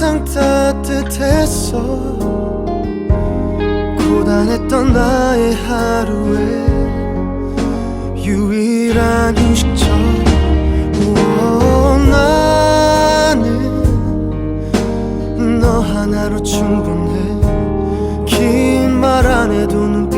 항상 따뜻했어. 고단했던 나의 하루에 유일한 휴식처. 우와, 나는 너 하나로 충분해. 긴 말 안 해도 눈빛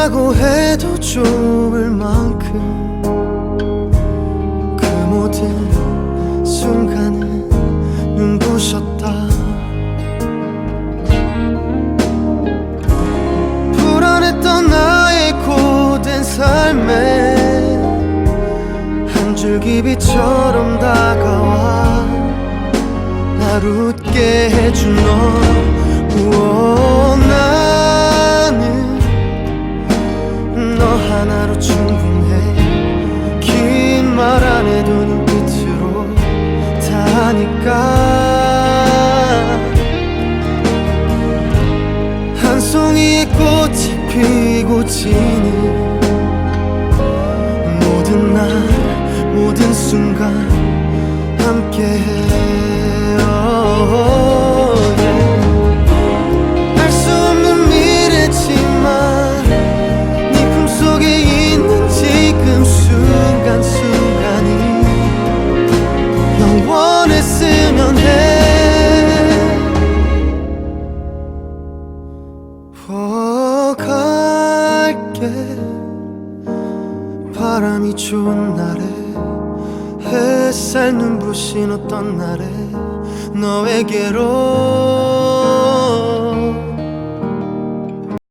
꿈이라고 해도 좁을 만큼 그 모든 순간은 눈부셨다. 불안했던 나의 고된 삶에 한 줄기 빛처럼 다가와 날 웃게 해준 너. 우와, 하나로 충분해. 긴 말 안 해도 눈빛으로 다 하니까. 한 송이의 꽃이 피고 지는 모든 날 모든 순간 함께해 바람이 좋은 날에 햇살 눈부신 어떤 날에 너에게로